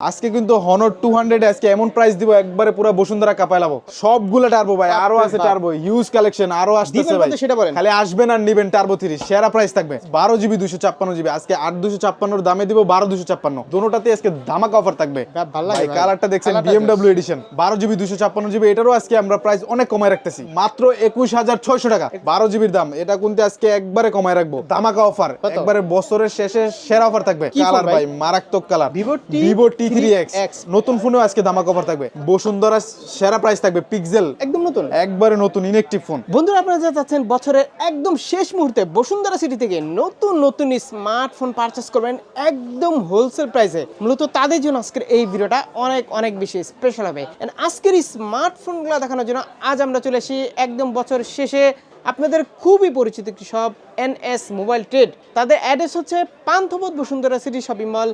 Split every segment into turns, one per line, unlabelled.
আজকে কিন্তু Honor two hundred আজকে এমন প্রাইস দিব একবারে পুরো বসুন্ধরা কাপায় লাবো। সবগুলো টার্বো ভাই আরও আছে টার্বো হিউজ কালেকশন আরও আসতেছে ভাই।
সেটা বলেন।
খালি আসবেন আর নিবেন টার্বো থ্রি সেরা প্রাইস থাকবে। বারো জিবি দুশো ছাপ্পান্ন জিবি আজকে আট দুশো ছাপ্পান্নর দামে দিব বারো দুশো ছাপ্পান্ন। দুটোটাতে আজকে ধামাকা অফার থাকবে। কালারটা দেখছেন বিএমডব্লিউ এডিশন বারো জিবি দুশো ছাপ্পান্ন জিবি এটারও আজকে আমরা প্রাইস অনেক কমায় রাখতেছি। মাত্র একুশ হাজার ছয়শো টাকা। বারো জিবির দাম এটা কিন্তু আজকে একবারে কমায় রাখব। ধামাকা অফার একবারে বছরের শেষে সেরা অফার থাকবে। কালার
ভাই?
মারাত্মক কালার ভিভো টি এক্স নতুন ফোনেও আজকে দামা অফার থাকবে। বসুন্ধরা সেরা প্রাইস থাকবে পিক্সেল
একদম নতুন।
একবারে নতুন ইনেকটিভ ফোন
বন্ধুরা আপনারা যা চাচ্ছেন বছরের একদম শেষ মুহূর্তে বসুন্ধরা সিটি থেকে নতুন নতুন স্মার্টফোন পারচেস করবেন একদম হোলসেল প্রাইসে মূলত তাদের জন্য আজকের এই ভিডিওটা অনেক অনেক বেশি স্পেশাল হবে। আজকের এই স্মার্টফোনগুলো দেখানোর জন্য আজ আমরা চলে আসি একদম বছর শেষে। আপনাদের খুবই পরিচিত একটি শপ এনএস মোবাইল ট্রেড। তাদের অ্যাড্রেস হচ্ছে Panthapath Bashundhara city shopping mall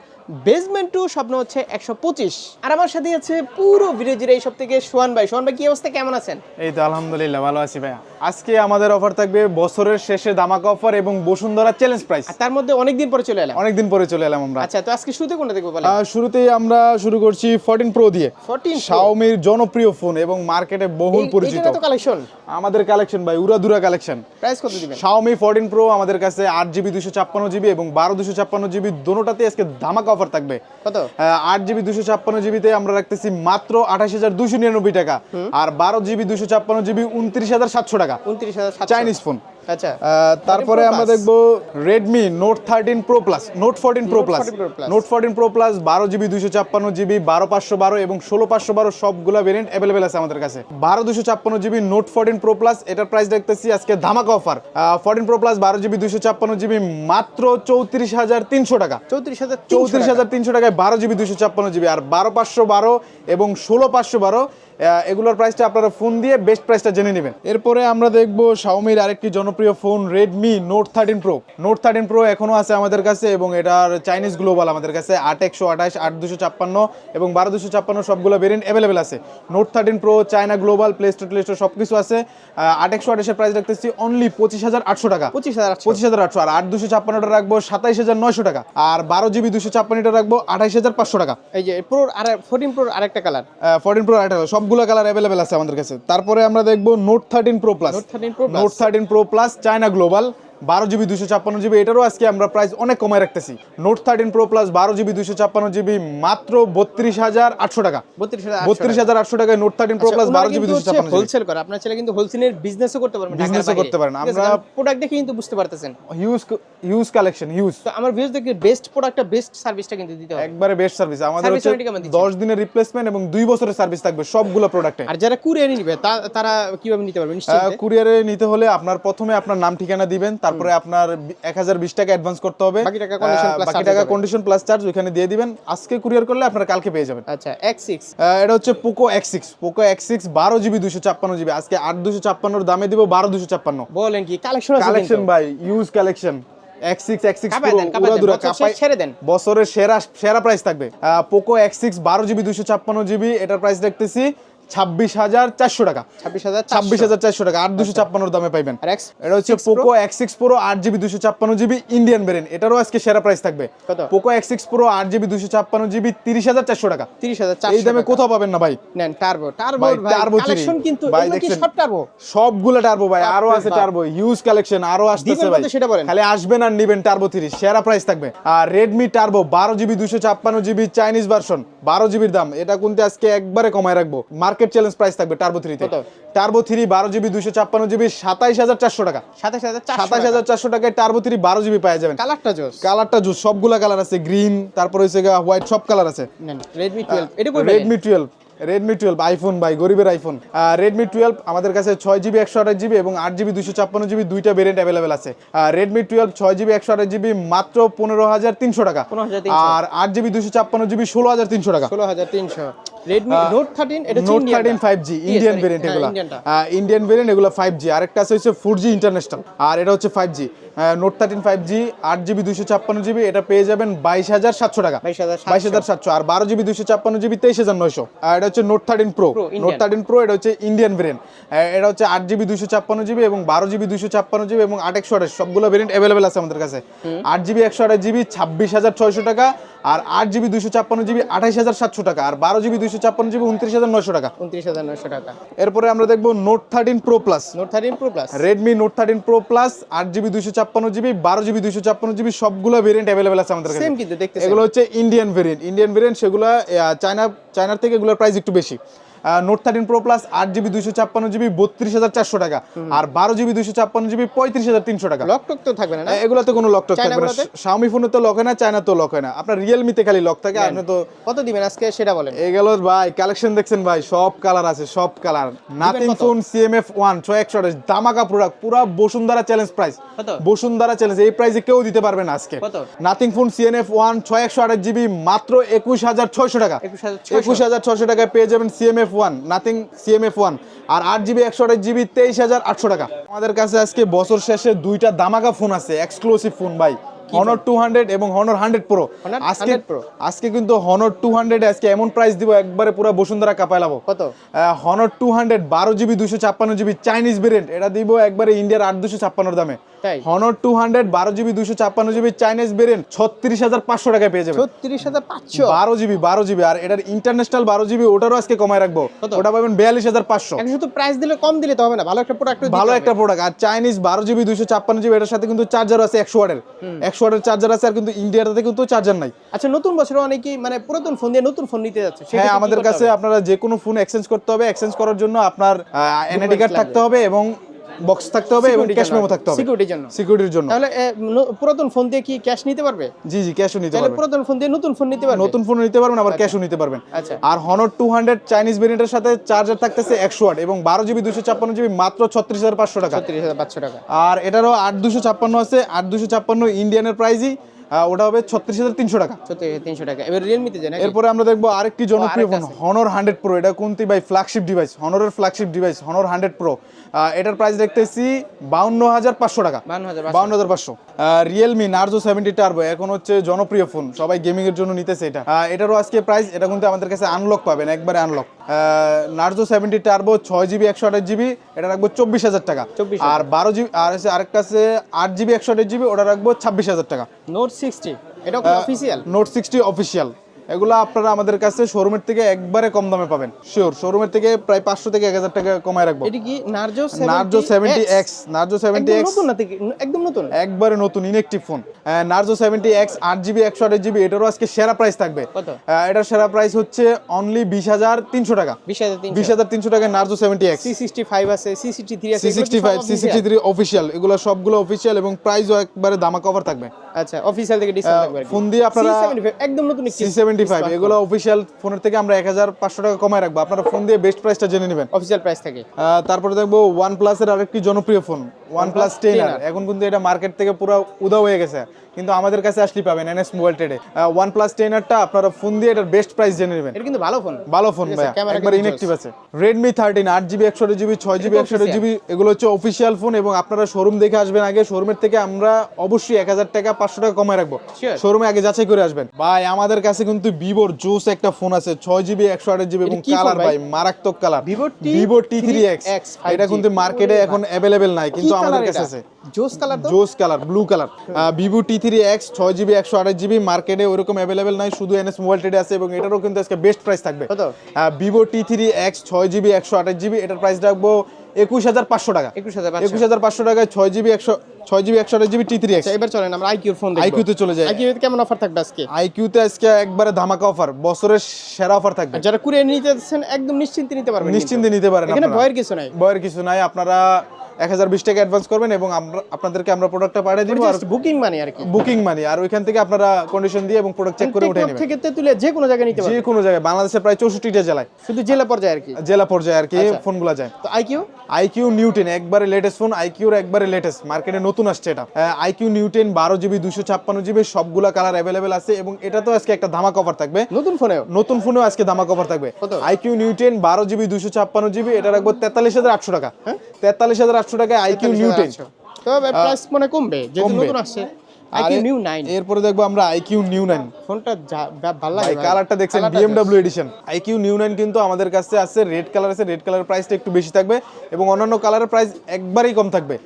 basement two স্বপ্ন হচ্ছে একশো পঁচিশ। আর আমার সাথে আছে পুরো ভিডিও এই সব থেকে সোহান ভাই। সোহান ভাই কি অবস্থা? কেমন আছেন?
এই তো আলহামদুলিল্লাহ ভালো আছি ভাইয়া। আজকে আমাদের অফার থাকবে বছরের শেষে ধামাকা অফার এবং বসুন্ধরা চ্যালেঞ্জ প্রাইস
তার মধ্যে অনেকদিন পরে চলে এলাম।
অনেকদিন পরে চলে এলাম আমরা।
আচ্ছা তো আজকে শুরুতে কোনটা দেখব বলে
শুরুতেই আমরা শুরু করছি ফোরটিন প্রো দিয়ে।
14
শাওমির জনপ্রিয় ফোন এবং মার্কেটে বহুল পরিচিত।
তো কালেকশন
আমাদের কালেকশন ভাই উড়াদুরা কালেকশন
প্রাইস কত দিবেন?
শাওমি ফোরটিন প্রো আমাদের কাছে আট জিবি দুশো ছাপ্পান্ন জিবি এবং বারো দুশো ছাপ্পান্ন জিবি দোনোটাতে আজকে ধামাকা অফার থাকবে।
কত?
আট জিবি দুশো ছাপ্পান্ন জিবিতে আমরা রাখতেছি মাত্র আঠাশ হাজার দুশো নিরানব্বই টাকা আর বারো জিবি দুশো ছাপ্পান্ন জিবি উনত্রিশ হাজার সাতশো টাকা।
উনত্রিশ হাজার
চাইনিজ ফোন
আচ্ছা।
তারপরে আমরা
Plus।
দেখব pro plus note fourteen pro
Note
plus
14 Pro Plus।
Pro plus বারো জিবি দুশো ছাপ্পান্ন জিবি বারো পাঁচশো বারো এবং ষোলো পাঁচশো বারো সবগুলো ভেরিয়েন্ট অ্যাভেলেবেল আছে আমাদের কাছে। বারো দুশো ছাপ্পান্ন GB note fourteen pro plus এটার প্রাইস দেখতেছি আজকে ধামাকা অফার ফোরটিন প্রো প্লাস বারো জিবি দুশো ছাপ্পান্ন জিবি মাত্র চৌত্রিশ হাজার তিনশো টাকা।
চৌত্রিশ হাজার
চৌত্রিশ হাজার তিনশো টাকায় বারো জিবি দুশো ছাপ্পান্ন জিবি আর বারো পাঁচশো বারো এবং ষোলো পাঁচশো বারো এগুলোর প্রাইসটা আপনারা ফোন দিয়ে বেস্ট প্রাইসটা জেনে নেবেন। এরপরে আমরা দেখব শাওমির আরেকটি জনপ্রিয় phone Redmi note thirteen pro note thirteen pro এখনও আছে আমাদের কাছে এবং এটার চাইনিজ গ্লোবাল আমাদের কাছে আট একশো আঠাশ আট দুশো ছাপ্পান্ন এবং বারো দুশো ছাপ্পান্ন সবগুলো ভেরিয়েন্ট অ্যাভেলেবেল আছে। Note thirteen pro China global play store play store সব কিছু আছে আট একশো আঠাশের প্রাইস রাখতেছি অনলি পঁচিশ হাজার আটশো টাকা।
পঁচিশ হাজার
পঁচিশ হাজার আটশো। আর আট দুশো ছাপ্পান্নটা রাখব সাতাইশ হাজার নয়শো টাকা। আর বারো জিবি দুশো ছাপ্পান্নটা রাখব আঠাইশ হাজার পাঁচশো টাকা।
এই যে প্রো আর ফোরটিন প্রোর আরেকটা কালার
ফোরটিন প্রো আঠারো সবগুলো কালার অ্যাভেলেবেল আছে আমাদের কাছে। তারপরে আমরা দেখব note thirteen pro plus
Note 13 Pro
note thirteen pro plus China global বারো জিবি দুশো ছাপ্পান্ন জিবি এটারও আজকে আমরা প্রাইস অনেক কমায় রাখতেছি। নোট থার্টিন প্রো প্লাস বারো জিবি দুশো ছাপ্পান্ন জিবি মাত্র বত্রিশ হাজার আটশো টাকা।
বত্রিশ হাজার
আটশো টাকায় নোট থার্টিন প্রো প্লাস বারো জিবি দুশো ছাপ্পান্ন
হোলসেল করে। আপনার ছেলে কিন্তু হোলসেলের বিজনেসও করতে পারবেন
Business ও করতে পারেন। আমরা-
প্রোডাক্ট দেখে কিন্তু বুঝতে পারতেছেন।
হিউজ হিউজ কালেকশন হিউজ
তো আমার ভিউজ দেখে বেস্ট প্রোডাক্টটা বেস্ট সার্ভিসটা কিন্তু দিতে হবে।
একবারে বেস্ট সার্ভিস আমাদের হচ্ছে
warranty কেমন দিচ্ছেন?
দশ দিনের রিপ্লেসমেন্ট এবং দুই বছরের সার্ভিস থাকবে সবগুলো প্রোডাক্টে
আর যারা কুরিয়ার নিবে তারা কীভাবে নিতে পারবে? নিশ্চিন্তে?
কুরিয়ারে নিতে হলে আপনার প্রথমে আপনার নাম ঠিকানা দিবেন তারপরে আপনার এক হাজার বিশ টাকা অ্যাডভান্স করতে হবে।
বাকি টাকা condition
বাকি টাকা কন্ডিশন প্লাস চার্জ ওখানে দিয়ে দিবেন। আজকে কুরিয়ার করলে আপনারা কালকে পেয়ে যাবেন।
আচ্ছা এক্স সিক্স
এটা হচ্ছে Poco X six Poco X six বারো জিবি দুশো ছাপ্পান্ন জিবি আজকে আট দুশো ছাপ্পান্নর দামে দিব বারো দুশো ছাপ্পান্ন।
বলেন কি কালেকশন
কালেকশন ভাই ইউজ কালেকশন। বছরের সেরা সেরা প্রাইস থাকবে। পোকো এক্স সিক্স বারো জিবি দুশো ছাপ্পান্ন জিবি এটার প্রাইস দেখতেছি। ছাব্বিশ হাজার চারশো টাকা।
ছাব্বিশ হাজার
ছাব্বিশ হাজার চারশো টাকা আট দুশো ছাপ্পান্নর দামে পাইবেন। এটা হচ্ছে পোকো এক্স সিক্স প্রো আট জিবি দুশো ছাপ্পান্ন জিবি ইন্ডিয়ান ভেরিয়েন্ট এটারও আজকে সেরা প্রাইস থাকবে। পোকো এক্স সিক্স প্রো আট জিবি দুশো ছাপ্পান্ন জিবি তিরিশ হাজার চারশো টাকা।
তিরিশ হাজার
এই দামে কোথাও পাবেন না ভাই।
নেন টার্বো টার্বো
three।
কালেকশন কিন্তু
ভাই, দেখছেন?
শর্ট টার্বো
সবগুলো টার্বো ভাই
আরও
আছে। টার্বো হিউজ কালেকশন আরও আসতেছে ভাই।
সেটা বলেন।
খালি আসবেন আর নিবেন টার্বো থ্রি সেরা প্রাইস থাকবে। আর রেডমি টার্বো বারো জিবি দুশো ছাপ্পান্ন জিবি চাইনিজ ভার্সন বারো জিবির দাম। এটা কিন্তু আজকে একবারে কমায় রাখব। মার্কেট চ্যালেঞ্জ প্রাইস থাকবে টার্বো থ্রিতে? টার্বো থ্রি বারো জিবি দুশো ছাপ্পান্ন জিবি সাতাইশ হাজার চারশো টাকা।
সাতাশ হাজার
সাতাশ হাজার চারশো টাকায় টার্বো থ্রি বারো জিবি পাওয়া যাবেন।
কালারটা জোস
কালারটা জুস সবগুলা কালার আছে গ্রিন তারপরে হচ্ছে হোয়াইট সব কালার আছে।
রেডমি টুয়েলভ এটা
Redmi twelve Redmi twelve iPhone ভাই গরিবের আইফোন রেডমি টুয়েলভ আমাদের কাছে ছয় জিবি একশো আঠাশ জিবি এবং আট জিবি দুশো ছাপ্পান্ন জিবি দুইটা ভেরিয়েন্ট অ্যাভেলেবেল আছে। রেডমি টুয়েলভ ছয় জিবি একশো আঠাশ জিবি মাত্র পনেরো হাজার তিনশো টাকা। আর আট জিবি দুশো ছাপ্পান্ন জিবি ষোলো হাজার তিনশো টাকা।
ষোলো হাজার তিনশো। রেডমি নোট থার্টিন এটা
ইন্ডিয়ান ভেরিয়েন্ট
হ্যাঁ,
এগুলো। ইন্ডিয়ান ভেরিয়েন্ট এগুলো ফাইভ জি আরেকটা আছে হচ্ছে ফোর জি ইন্টারন্যাশনাল আর এটা হচ্ছে five G note thirteen five G আট জিবি দুইশো ছাপ্পান্ন জিবি এটা পেয়ে যাবেন বাইশ হাজার সাতশো টাকা।
বাইশ হাজার
সাতশো। আর বারো জিবি দুইশো ছাপ্পান্ন জিবি তেইশ হাজার নয়শো। আর এটা হচ্ছে note thirteen pro note thirteen pro এটা হচ্ছে ইন্ডিয়ান ভেরিয়েন্ট এটা হচ্ছে আট জিবি দুইশো ছাপ্পান্ন জিবি এবং বারো জিবি দুইশো ছাপ্পান্ন জিবি এবং আট একশো আঠাশ। সবগুলো ভেরিয়েন্ট অ্যাভেলেবেল আছে আমাদের কাছে। আট জিবি একশো আঠাশ জিবি ছাব্বিশ হাজার ছয়শো টাকা। আর আট জিবি দুইশো ছাপ্পান্ন জিবি আঠাইশ হাজার সাতশো টাকা। আর বারো জিবি দুইশো ছাপ্পান্ন জিবি উনত্রিশ হাজার নয়শো টাকা।
উনত্রিশ হাজার নয়শো টাকা।
এরপরে আমরা দেখব note thirteen pro plus
note thirteen pro plus
Redmi note thirteen pro plus আট জিবি দুইশো ছাপ্পান্ন জিবি বারো জিবি দুইশো ছাপ্পান্ন জিবি সবগুলো ভেরিয়েন্ট অ্যাভেলেবেল আছে আমাদের কাছে।
কিন্তু দেখতে
এগুলো হচ্ছে ইন্ডিয়ান ভেরিয়েন্ট ইন্ডিয়ান ভেরিয়েন্ট সেগুলো চায়না চায়নার থেকে এগুলোর প্রাইস একটু বেশি। নোট থার্টিন প্রো প্লাস আট জিবি দুইশো ছাপ্পান্ন জিবি বত্রিশ হাজার চারশো টাকা। আর বারো জিবি দুইশো ছাপ্পান্ন জিবি পঁয়ত্রিশ হাজার তিনশো টাকা।
লক টক তো থাকবে না
এগুলোতে কোনো লক টক থাকবে না? শাওমি ফোনে তো লক হয় না চায়না তো লক হয় না। আপনার রিয়েলমিতে খালি লক থাকে আপনি তো
কত দিবেন আজকে? সেটা বলেন।
এগুলো ভাই কালেকশন দেখছেন ভাই সব কালার আছে সব colour nothing? Phone CMF one ছয় একশো আঠাশ দামাকা প্রোডাক্ট পুরো Bashundhara challenge price Bashundhara challenge এই প্রাইসে কেউ দিতে পারবে না আজকে? নাথিং ফোন সিএনএফ ওয়ান ছয় একশো আঠাশ জিবি মাত্র একুশ হাজার ছয়শো টাকা। একুশ হাজার ছয়শো। টাকায় পেয়ে যাবেন CMF one nothing CMF one আর আট জিবি একশো আঠাশ জিবি তেইশ হাজার আটশো টাকা। আমাদের কাছে আজকে বছর শেষে দুইটা দামাকা ফোন আছে এক্সক্লুসিভ ফোন ভাই। হনর টু হান্ড্রেড এবং হনর হান্ড্রেড প্রো আজকে
100
আজকে কিন্তু হনর টু হান্ড্রেড আজকে এমন প্রাইস দিব একবারে পুরো বসুন্ধরা কাপায় লাবো।
কত?
হনর টু হান্ড্রেড বারো জিবি দুশো ছাপ্পান্ন জিবি চাইনিজ ভেরিয়েন্ট এটা দিব একবারে ইন্ডিয়ার আট দুশো ছাপ্পান্নর দামে? হনর টু হান্ড্রেড বারো জিবি দুশো ছাপ্পান্ন জিবি চাইনিজ ছত্রিশ হাজার পাঁচশো টাকায় পেয়ে যাবে
ছত্রিশ হাজার পাঁচশো?
বারো জিবি বারো জিবি আর এটার ইন্টারন্যাশনাল বারো জিবি ওটারও আজকে কমায় রাখব। ওটা পাবেন বিয়াল্লিশ হাজার পাঁচশো।
শুধু প্রাইস দিলে কম দিলে তো হবে না ভালো একটা প্রোডাক্ট
ভালো একটা প্রোডাক্ট আর চাইনিজ বারো জিবি দুইশো ছাপ্পান্ন জিবি এটার সাথে কিন্তু চার্জার আছে একশো ওয়াটের। একশো ওয়াটের চার্জার আছে আর কিন্তু ইন্ডিয়াতে কিন্তু চার্জার নাই।
আচ্ছা নতুন বছরে অনেকেই মানে পুরাতন ফোন দিয়ে নতুন ফোন নিতে যাচ্ছে
হ্যাঁ আমাদের কাছে আপনারা যে কোনো ফোন এক্সচেঞ্জ করতে হবে এক্সচেঞ্জ করার জন্য আপনার এনআইডি কার্ড থাকতে হবে এবং বক্স থাকতে হবে এবং ক্যাশ মেমো থাকতে হবে।
সিকিউরিটির জন্য।
সিকিউরিটির জন্য।
তাহলে পুরাতন ফোন দিয়ে কি ক্যাশ নিতে পারবে?
জি জি ক্যাশও নিতে
তাহলে পুরাতন ফোন দিয়ে নতুন ফোন নিতে পারবে?
নতুন ফোন নিতে পারবেন আবার ক্যাশও নিতে পারবেন।
আচ্ছা।
আর হনর টু হান্ড্রেড চাইনিজ ভেরিয়েন্টের সাথে চার্জার থাকতেছে একশো ওয়াট এবং বারো জিবি দুশো ছাপ্পান্ন জিবি মাত্র ছত্রিশ হাজার পাঁচশো টাকা।
ছত্রিশ হাজার পাঁচশো টাকা।
আর এটারও আট দুশো ছাপ্পান্ন আছে আট দুশো ছাপ্পান্ন ইন্ডিয়ানের প্রাইসই ওটা হবে ছত্রিশ হাজার তিনশো টাকা।
তিনশো টাকা। এবার রিয়েলমিতে যায় নাকি?
এরপরে আমরা দেখব আরেকটি জনপ্রিয় ফোন হনর হান্ড্রেড প্রো এটা কোনটি flagship device হনরের flagship device Honor hundred pro এটার প্রাইস দেখতেছি বাউন্ন হাজার পাঁচশো টাকা। বাউন্ন হাজার পাঁচশো। রিয়েলমি নার্জো সেভেন্টি টার্বো এখন হচ্ছে জনপ্রিয় ফোন সবাই গেমিং এর জন্য নিতেছে এটা। এটারও আজকে প্রাইস এটা কিন্তু আমাদের কাছে আনলক পাবেন একবারে আনলক নার্জো সেভেন্টি টার্বো ছয় জিবি একশো আঠাশ জিবি এটা রাখব চব্বিশ হাজার টাকা।
24,000
আর বারো জিবি আর আরেকটা আছে আট জিবি একশো আঠাশ জিবি ওটা রাখব ছাব্বিশ হাজার টাকা।
নোট সিক্সটি এটা অফিসিয়াল
নোট সিক্সটি অফিসিয়াল এগুলো আপনারা আমাদের কাছে শোরুমের থেকে একবারে কম দামে পাবেন। শিওর শোরুমের থেকে প্রায় পাঁচশো থেকে এক হাজার টাকা কমায় রাখব।
এটি কি Narzo
Narzo seventy X Narzo seventy X
একদম নতুন
একবারে নতুন inactive phone Narzo seventy X আট জিবি একশো আঠাশ জিবি এটারও আজকে সেরা প্রাইস থাকবে। এটার সেরা প্রাইস হচ্ছে অনলি বিশ হাজার তিনশো টাকা।
বিশ হাজার তিনশো।
টাকা Narzo seventy X
C sixty five আছে C sixty three
C sixty five C sixty three official এগুলো সবগুলো অফিসিয়াল এবং প্রাইসও একবারে দামা কভার থাকবে।
আচ্ছা অফিসিয়াল থেকে ডিসকাউন্ট থাকবে
ফোন দিয়ে আপনারা-
C75 একদম নতুন
সি সেভেন্টি ফাইভ এগুলো অফিসিয়াল ফোনের থেকে আমরা এক হাজার পাঁচশো টাকা কমায় রাখব। আপনারা ফোন দিয়ে বেস্ট প্রাইসটা জেনে নেবেন।
অফিসিয়াল প্রাইস থাকে।
তারপরে দেখব ওয়ান প্লাসের আরেকটি জনপ্রিয় ফোন ওয়ান প্লাস টেন। এখন কিন্তু এটা মার্কেট থেকে পুরো উদা হয়ে গেছে। কিন্তু আমাদের কাছে আসলে পাবেন এনএস মোবাইল ট্রেডে। ওয়ান প্লাস টেনারটা আপনারা ফোন দিয়ে এটার বেস্ট প্রাইস জেনে নেবেন।
এটা কিন্তু ভালো ফোন
ভালো ফোন ভাইয়া। একবার
কিন্তু
ইনেকটিভ আছে। রেডমি থার্টিন আট জিবি একশো জিবি ছয় জিবি একশো জিবি এগুলো হচ্ছে অফিসিয়াল ফোন এবং আপনারা শোরুম দেখে আসবেন আগে। শোরুমের থেকে আমরা অবশ্যই এক হাজার টাকা পাঁচশো টাকা কমায় রাখব। শোরুমে আগে যাচাই করে আসবেন। ভাই আমাদের কাছে কিন্তু ভিভোর জোস একটা ফোন আছে ছয় জিবি একশো আট জিবি এবং কালার
ভাই?
ভাই মারাত্মক colour
Vivo
Vivo T three X এটা কিন্তু মার্কেটে এখন অ্যাভেলেবেল নাই কিন্তু আমাদের কাছে আছে।
জোস কালার
জোস colour blue colour Vivo T three X ছয় জিবি একশো আঠাশ জিবি মার্কেটে ওরকম অ্যাভেলেবেল নাই শুধু এনএস মোবাইল ট্রেডে আছে এবং এটারও কিন্তু আজকে বেস্ট প্রাইস থাকবে? ভিভো টি থ্রি এক্স ছয় জিবি একশো আঠাশ জিবি এটার প্রাইস রাখব একুশ হাজার পাঁচশো টাকা।
একুশ হাজার
একুশ হাজার পাঁচশো টাকায় ছয় জিবি একশো ছয় জিবি একশো আঠাশ জিবি টি থ্রি এক্স
এবার চলেন আমরা আইকিউর ফোন
আইকিউতে চলে যাই।
আইকিউ কেমন অফার থাকবে আজকে?
আইকিউতে আজকে একবারে ধামাকা অফার বছরের সেরা অফার থাকবে।
যারা কুরিয়ার নিতে একদম নিশ্চিন্তে নিতে পারবেন
নিশ্চিন্তে নিতে পারেন
এখানে ভয়ের কিছু নাই।
ভয়ের কিছু নাই আপনারা এক হাজার বিশ টাকা অ্যাডভান্স করবেন এবং আমরা আপনাদেরকে আমরা প্রোডাক্টটা পাঠিয়ে দিব আর
বুকিং মানি আর কি।
বুকিং মানি আর ওইখান থেকে আপনারা কন্ডিশন দিয়ে এবং প্রোডাক্ট চেক করে উঠে নেবেন।
থেকে তুলে যে কোনো জায়গায় নিতে
যে কোনো জায়গায় বাংলাদেশের প্রায় চৌষট্টিটা জেলায়।
শুধু জেলা পর্যায়ে আর কি।
জেলা পর্যায়ে আর কি
আচ্ছা।
ফোনগুলো যায়।
তো আইকিউ
আইকিউ নিউটেন একবারে লেটেস্ট ফোন আইকিউর একবারে লেটেস্ট মার্কেটে নতুন আসছে এটা। আইকিউ নিউটেন বারো জিবি দুশো ছাপ্পান্ন জিবি সবগুলা কালার অ্যাভেলেবেল আছে এবং এটা তো আজকে একটা ধামা কভার থাকবে।
নতুন ফোনেও
নতুন ফোনেও আজকে ধামা কভার থাকবে? আইকিউ নিউটেন বারো জিবি দুশো ছাপ্পান্ন জিবি এটা রাখব তেতাল্লিশ হাজার আটশো টাকা।
হ্যাঁ?
তেতাল্লিশ হাজার আটশো টাকায় আইকিউ
43,800
নিউটেন
তবে প্রাইস মানে কমবে? যেহেতু নতুন আসছে। আইকিউ নিউ
এরপরে দেখব আমরা আইকিউ নিউ নাইন
ফোনটা ভালো লাগে।
কালারটা দেখছেন BMW edition iQOO neo nine কিন্তু আমাদের কাছে আছে রেড কালার আছে রেড কালারের প্রাইসটা একটু বেশি থাকবে এবং অন্যান্য কালারের প্রাইস একবারেই কম থাকবে।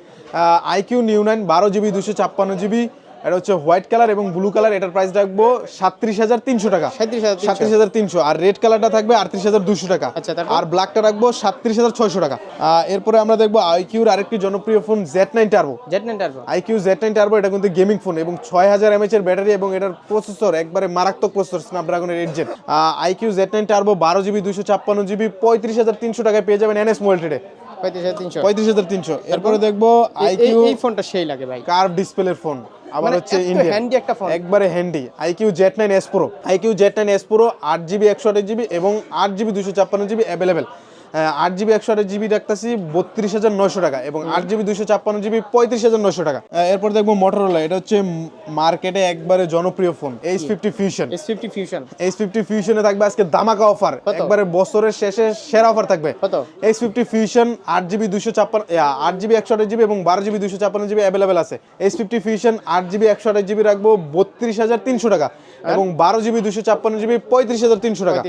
আইকিউ নিউ নাইন বারো জিবি দুশো ছাপ্পান্ন জিবি এটা হচ্ছে হোয়াইট কালার এবং ব্লু কালার এটার প্রাইস রাখব সাতত্রিশ হাজার তিনশো টাকা।
37,300
সাতত্রিশ হাজার তিনশো। আর রেড কালারটা থাকবে আটত্রিশ হাজার দুশো টাকা।
আচ্ছা,
আর ব্ল্যাকটা রাখব সাতত্রিশ হাজার ছয়শো টাকা। এরপরে আমরা দেখব আইকিউর আরেকটি জনপ্রিয় phone Z nine turbo
Z nine turbo
iQOO Z nine turbo এটা কিন্তু গেমিং ফোন এবং ছয় হাজার এমএচ এর ব্যাটারি এবং এটার প্রসেসর একবারে মারাত্মক processor স্ন্যাপড্রাগনের eight Gen iQOO Z nine turbo বারো জিবি দুশো ছাপ্পান্ন জিবি পঁয়ত্রিশ হাজার তিনশো টাকায় পেয়ে যাবেন এনএস মোবাইল ট্রেডে
পঁয়ত্রিশ হাজার তিনশো।
পঁয়ত্রিশ হাজার তিনশো। এরপরে দেখব আইকিউ
এই ফোনটা সেই লাগে ভাই।
কার্ভ ডিসপ্লের ফোন আবার
মানে
হচ্ছে
এত একটা ফোন।
একবারে handy iQOO Z nine S pro iQOO Z nine S pro আট জিবি একশো আঠাশ জিবি এবং আট জিবি দুশো ছাপ্পান্ন জিবি অ্যাভেলেবেল আট জিবি একশো আঠাশ জিবি রাখতেছি বত্রিশ হাজার নয়শো টাকা এবং আট জিবি দুশো ছাপ্পান্ন জিবি পঁয়ত্রিশ হাজার নয়শো টাকা। এরপর দেখব মোটরোলা এটা হচ্ছে মার্কেটে একবারে জনপ্রিয় phone edge fifty fusion
S fifty fusion
edge fifty ফিউশনে থাকবে আজকে দামাকা অফার একবারে বছরের শেষে সেরা অফার থাকবে? এইচ ফিফটি ফিউশন আট জিবি দুশো ছাপ্পান্ন আট জিবি একশো আঠাশ জিবি এবং বারো জিবি দুশো ছাপ্পান্ন জিবি অ্যাভেলেবেল আছে। এইচ ফিফটি ফিউশন আট জিবি একশো আঠাশ জিবি রাখব বত্রিশ হাজার তিনশো টাকা এবং বারো জিবি দুশো ছাপ্পান্ন জিবি পঁয়ত্রিশ হাজার তিনশো টাকা।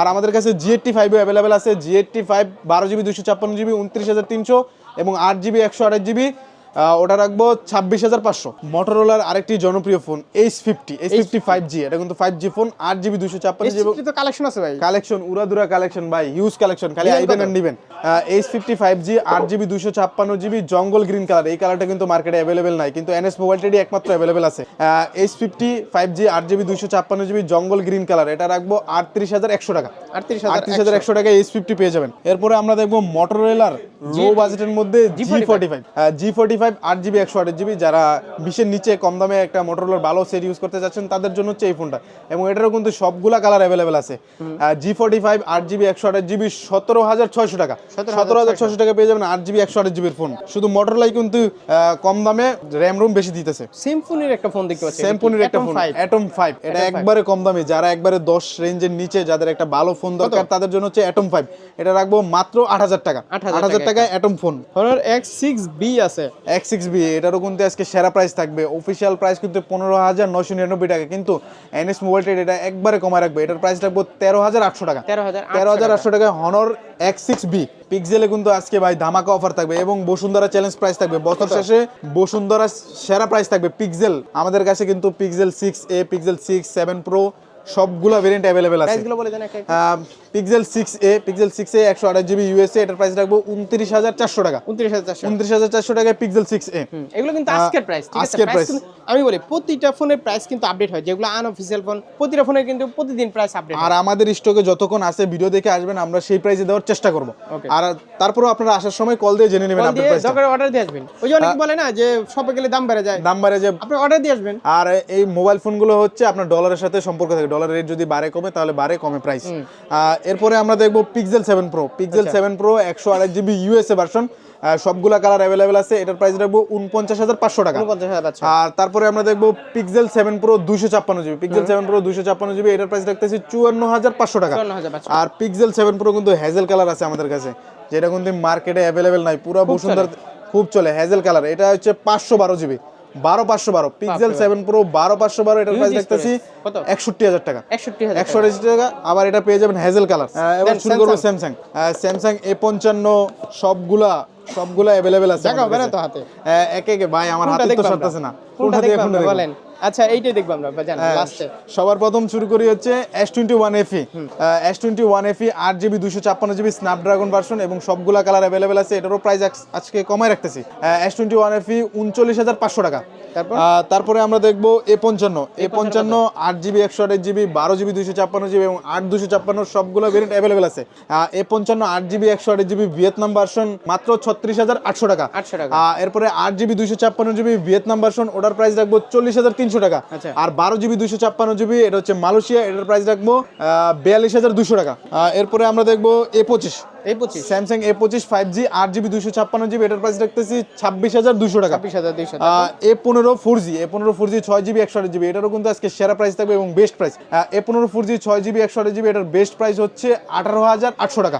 আর আমাদের কাছে জিএটি ফাইভও অ্যাভেলেবেল আছে জিএটি ফাইভ বারো জিবি দুশো ছাপ্পান্ন জিবি, উনত্রিশ হাজার তিনশো এবং আট জিবি, একশো আঠাশ জিবি। ওটা রাখব ছাব্বিশ হাজার পাঁচশো। মোটরোলার আরেকটি জনপ্রিয় phone H fifty H fifty five G এটা কিন্তু ফাইভ জি ফোন আট জিবি দুশো ছাপ্পান্ন জিবি
তো কালেকশন আছে ভাই।
কালেকশন উড়াদুরা কালেকশন ভাই হিউজ কালেকশন খালি আইবেন আর নিবেন। এইচ ফিফটি ফাইভ জি আট জিবি দুশো ছাপ্পান্ন জিবি জঙ্গল গ্রিন কালার এই কালারটা কিন্তু মার্কেটে অ্যাভেলেবেল নাই কিন্তু এনএস মোবাইল টেডি একমাত্র অ্যাভেলেবেল আছে। এইচ ফিফটি ফাইভ জি আট জিবি দুশো ছাপ্পান্ন জিবি জঙ্গল গ্রিন কালার এটা রাখব আটত্রিশ হাজার একশো টাকা।
আটত্রিশ
আটত্রিশ হাজার একশো টাকা এইচ ফিফটি পেয়ে যাবেন। এরপরে আমরা দেখব মোটরোলার লো বাজেটের মধ্যে G forty five G forty five আট জিবি একশো আট জিবি যারা বিশের নিচে কম দামে একটা মোটরোলার ভালো সেট ইউজ করতে চাচ্ছেন তাদের জন্য হচ্ছে এই ফোনটা এবং এটারও কিন্তু সবগুলা কালার অ্যাভেলেবেল আছে। জি ফোর্টি ফাইভ আট জিবি একশো আট জিবি সতেরো হাজার ছয়শো টাকা। সতেরো হাজার ছয়শো টাকা পেয়ে যাবেন আট জিবি একশো আট জিবির ফোন শুধু মোটরলাই কিন্তু কম দামে র্যাম রুম বেশি দিতেছে।
সিম্ফোনির একটা ফোন দেখতে পাচ্ছি।
স্যামসংয়ের একটা ফোন অ্যাটম ফাইভ এটা একবারে কম দামে যারা একবারে দশ রেঞ্জের নিচে যাদের একটা ভালো ফোন দরকার তাদের জন্য হচ্ছে অ্যাটম ফাইভ এটা রাখব মাত্র আট হাজার টাকা। আট হাজার টাকায় atom phone
Honor X six B আছে।
এক্স সিক্স বি এটারও কিন্তু আজকে সেরা প্রাইস থাকবে। অফিসিয়াল প্রাইস কিন্তু পনেরো হাজার নয়শো নিরানব্বই টাকা কিন্তু এনএস মোবাইল ট্রেড এটা একবারে কমায় রাখবে। এটার প্রাইস রাখব তেরো হাজার আটশো টাকা।
তেরো হাজার
তেরো হাজার আটশো টাকায় হনর এক্স সিক্স বি পিক্সেলে কিন্তু আজকে ভাই ধামাকা অফার থাকবে এবং বসুন্ধরা চ্যালেঞ্জ প্রাইস থাকবে। বছর শেষে বসুন্ধরা সেরা প্রাইস থাকবে পিক্সেল আমাদের কাছে কিন্তু Pixel six A Pixel six seven pro সবগুলা ভেরিয়েন্ট অ্যাভেলেবেল আছে।
প্রাইসগুলো বলে দেন একটা।
Pixel six A Pixel six A একশো আঠাশ জিবি ইউএসএ এটার প্রাইস রাখব উনত্রিশ হাজার চারশো টাকা।
উনত্রিশ হাজার চারশো।
উনত্রিশ হাজার চারশো টাকায় পিক্সেল সিক্স এ
হুম, এগুলো কিন্তু আজকের প্রাইস ঠিক আছে? প্রাইস আমি বলি প্রতিটা ফোনের প্রাইস কিন্তু আপডেট হয়। যেগুলো আনঅফিসিয়াল ফোন প্রতিটা ফোনের কিন্তু প্রতিদিন প্রাইস আপডেট
আর আমাদের স্টকে যতক্ষণ আছে ভিডিও দেখে আসবেন আমরা সেই প্রাইসে দেওয়ার চেষ্টা করব। আর তারপরেও আপনারা আসার সময় কল দিয়ে জেনে নেবেন আপনার
দিয়ে দরকার অর্ডার দিয়ে আসবেন। ওই যে অনেকে বলে না যে শপে গেলে দাম বেড়ে যায়।
দাম বেড়ে যায়।
আপনি অর্ডার দিয়ে আসবেন।
আর এই মোবাইল ফোনগুলো হচ্ছে আপনার ডলারের সাথে সম্পর্ক থাকে ডলারের রেট যদি বাড়ে কমে তাহলে বাড়ে কমে প্রাইস এরপরে আমরা দেখব Pixel seven pro Pixel. Seven pro একশো আড়াই জিবি ইউএসএ ভার্সন সবগুলা কালার অ্যাভেলেবেল আছে। এটার প্রাইস রাখব উনপঞ্চাশ হাজার পাঁচশো টাকা। আর তারপরে আমরা দেখব পিক্সেল সেভেন প্রো দুশো ছাপ্পান্ন জিবি পিক্সেল সেভেন প্রো দুশো ছাপ্পান্ন জিবি এটার প্রাইস রাখতেছি চুয়ান্ন হাজার পাঁচশো টাকা। আর পিক্সেল সেভেন প্রো কিন্তু হ্যাজেল কালার আছে আমাদের কাছে। যেটা কিন্তু মার্কেটে অ্যাভেলেবেল নাই। পুরো বসুন্ধরা খুব চলে। হ্যাজেল কালার এটা হচ্ছে পাঁচশো বারো জিবি বারো পাঁচশো বারো পিক্সেল সেভেন প্রো বারো পাঁচশো বারো এটার প্রাইস দেখতেছি একষট্টি হাজার টাকা।
একষট্টি
একশো আশি টাকা। আবার এটা পেয়ে যাবেন হ্যাজেল কালার এবার শুরু করব স্যামসাং স্যামসাং এ পঞ্চান্ন সবগুলা সবগুলা অ্যাভেলেবেল আছে
এক
হ্যাঁ, একে ভাই আমার হাতে তো সরতেছে না।
কোনটা
দিয়ে?
বলেন। আচ্ছা এইটাই দেখব আমরা জান
হ্যাঁ,
লাস্টে
সবার প্রথম শুরু করি হচ্ছে S twenty one FE S twenty one FE আট জিবি দুশো ছাপ্পান্ন জিবি স্ন্যাপড্রাগন ভার্সন এবং সবগুলা কালার অ্যাভেলেবেল আছে এটারও প্রাইস আজকে কমায় রাখতেছি। এস টোয়েন্টি ওয়ান এফি উনচল্লিশ হাজার পাঁচশো টাকা।
তারপরে?
আমরা দেখব এ পঞ্চান্ন। এ পঞ্চান্ন আট জিবি একশো আট জিবি বারো জিবি দুশো ছাপ্পান্ন জিবি এবং আট দুশো ছাপ্পান্ন সবগুলো ভেরিয়েন্ট অ্যাভেলেবেল আছে। এ পঞ্চান্ন আট জিবি একশো আট জিবি ভিয়েতনাম ভার্সন মাত্র ছত্রিশ হাজার আটশো টাকা।
আটশো টাকা।
এরপরে আট জিবি দুশো ছাপ্পান্ন জিবি ভিয়েতনাম ভার্সন ওটার প্রাইস রাখব চল্লিশ হাজার তিনশো তিনশো টাকা।
আচ্ছা।
আর বারো জিবি দুশো ছাপ্পান্ন জিবি এটা হচ্ছে মালয়েশিয়া এটার প্রাইস রাখব বিয়াল্লিশ হাজার দুশো টাকা। এরপরে আমরা দেখব এ পঁচিশ।
এই পঁচিশ।
স্যামসাং এ পঁচিশ ফাইভ জি আট জিবি দুশো ছাপ্পান্ন জিবি এটার প্রাইস রাখতেছি ছাব্বিশ হাজার দুশো টাকা। এ পনেরো ফোর জি এ পনেরো ফোর জি ছয় জিবি একশো আট জিবি এটারও কিন্তু আজকে সেরা প্রাইস থাকবে এবং বেস্ট প্রাইস এ পনেরো ফোর জি ছয় জিবি একশো আট জিবি এটার বেস্ট প্রাইস হচ্ছে আঠারো হাজার আটশো টাকা।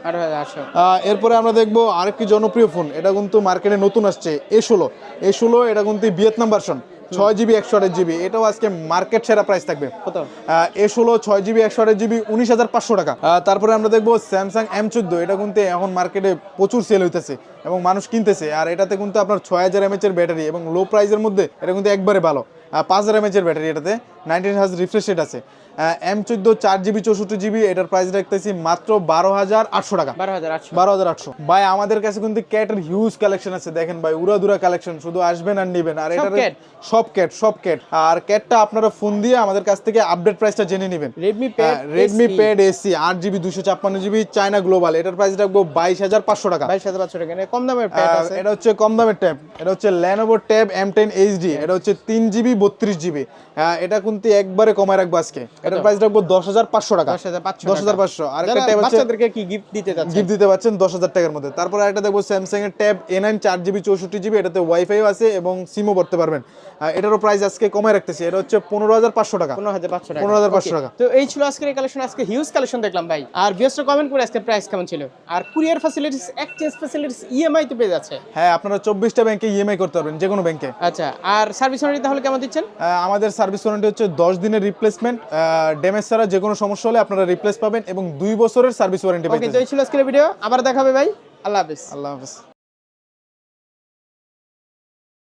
এরপরে আমরা দেখব আরেকটি জনপ্রিয় ফোন এটা কিন্তু মার্কেটে নতুন আসছে এ ষোলো। এ ষোলো এটা কিন্তু ভিয়েতনাম ভার্সন ছয় জিবি একশো আট জিবি। এটাও আজকে মার্কেট সেরা প্রাইস থাকবে।
কত?
এ ষোলো ছয় জিবি একশো আট জিবি উনিশ হাজার পাঁচশো টাকা। তারপরে আমরা দেখব স্যামসাং এম চোদ্দ। এটা কিন্তু এখন মার্কেটে প্রচুর সেল হইতেছে এবং মানুষ কিনতেছে। আর এটাতে কিন্তু আপনার ছয় হাজার এমএচ এর ব্যাটারি এবং লো প্রাইসের মধ্যে এটা কিন্তু একবারে ভালো। পাঁচ হাজার এমএচ এর ব্যাটারি এটাতে। নাইনটিন হাজার রিফ্রেশ রেট আছে। এম চোদ্দ চার জিবি চৌষট্টি জিবি এটার প্রাইস রাখতেছি মাত্র বারো হাজার আটশো টাকা।
বারো হাজার আটশো।
বারো হাজার আটশো। ভাই আমাদের কাছে কিন্তু ক্যাটের হিউজ কালেকশন আছে দেখেন ভাই উড়াদুরা কালেকশন শুধু আসবেন আর নেবেন। আর এটা সব ক্যাট সব ক্যাট আর ক্যাটটা আপনারা ফোন দিয়ে আমাদের কাছ থেকে আপডেট প্রাইসটা জেনে নেবেন।
রেডমি
রেডমি প্যাড এসি আট জিবি দুশো ছাপ্পান্ন জিবি চায়না গ্লোবাল এটার প্রাইস রাখব বাইশ হাজার পাঁচশো টাকা।
বাইশ হাজার পাঁচশো টাকা। কম দামের
এটা হচ্ছে কম দামের ট্যাব এটা হচ্ছে Lenovo tab M ten HD এটা হচ্ছে তিন জিবি বত্রিশ জিবি। এটা কিন্তু একবারে কমায় রাখব আজকে। এটার প্রাইস রাখব দশ হাজার পাঁচশো টাকা।
দশ হাজার পাঁচশো
আর একটা ট্যাব
বাচ্চাদেরকে কি গিফট দিতে যাচ্ছে
গিফট দিতে পারছেন দশ হাজার টাকার মধ্যে। তারপর একটা দেখব স্যামসাং এর ট্যাব এ নাইন চার জিবি চৌষট্টি জিবি এটাতে ওয়াইফাইও আছে এবং সিমও ভরতে পারবেন। এটারও প্রাইস আজকে কমায় রাখতেছি। এটা হচ্ছে পনেরো হাজার পাঁচশো টাকা।
পনেরো হাজার পাঁচশো টাকা।
15,500
Okay.
টাকা।
তো এই ছিল আজকের কালেকশন আজকে হিউজ কালেকশন দেখলাম ভাই। আর ভিউসটা কমেন্ট করে আজকে প্রাইস কেমন ছিল? আর courier facilities exchange facilities EMI তো পেয়ে যাচ্ছে।
হ্যাঁ আপনারা চব্বিশটা ব্যাংকে ইএমআই করতে পারবেন যে কোনো ব্যাংকে
আচ্ছা আর সার্ভিস ওয়ারেন্টি তাহলে কেমন দিচ্ছেন?
আমাদের সার্ভিস ওয়ারেন্টি হচ্ছে দশ দিনের রিপ্লেসমেন্ট ড্যামেজ ছাড়া যে কোনো সমস্যা হলে আপনারা রিপ্লেস পাবেন এবং দুই বছরের সার্ভিস ওয়ারেন্টি পাবেন
ওকে জয় ছিল আজকের ভিডিও আবার দেখাবে ভাই। আল্লাহ হাফেজ।
আল্লাহ হাফেজ।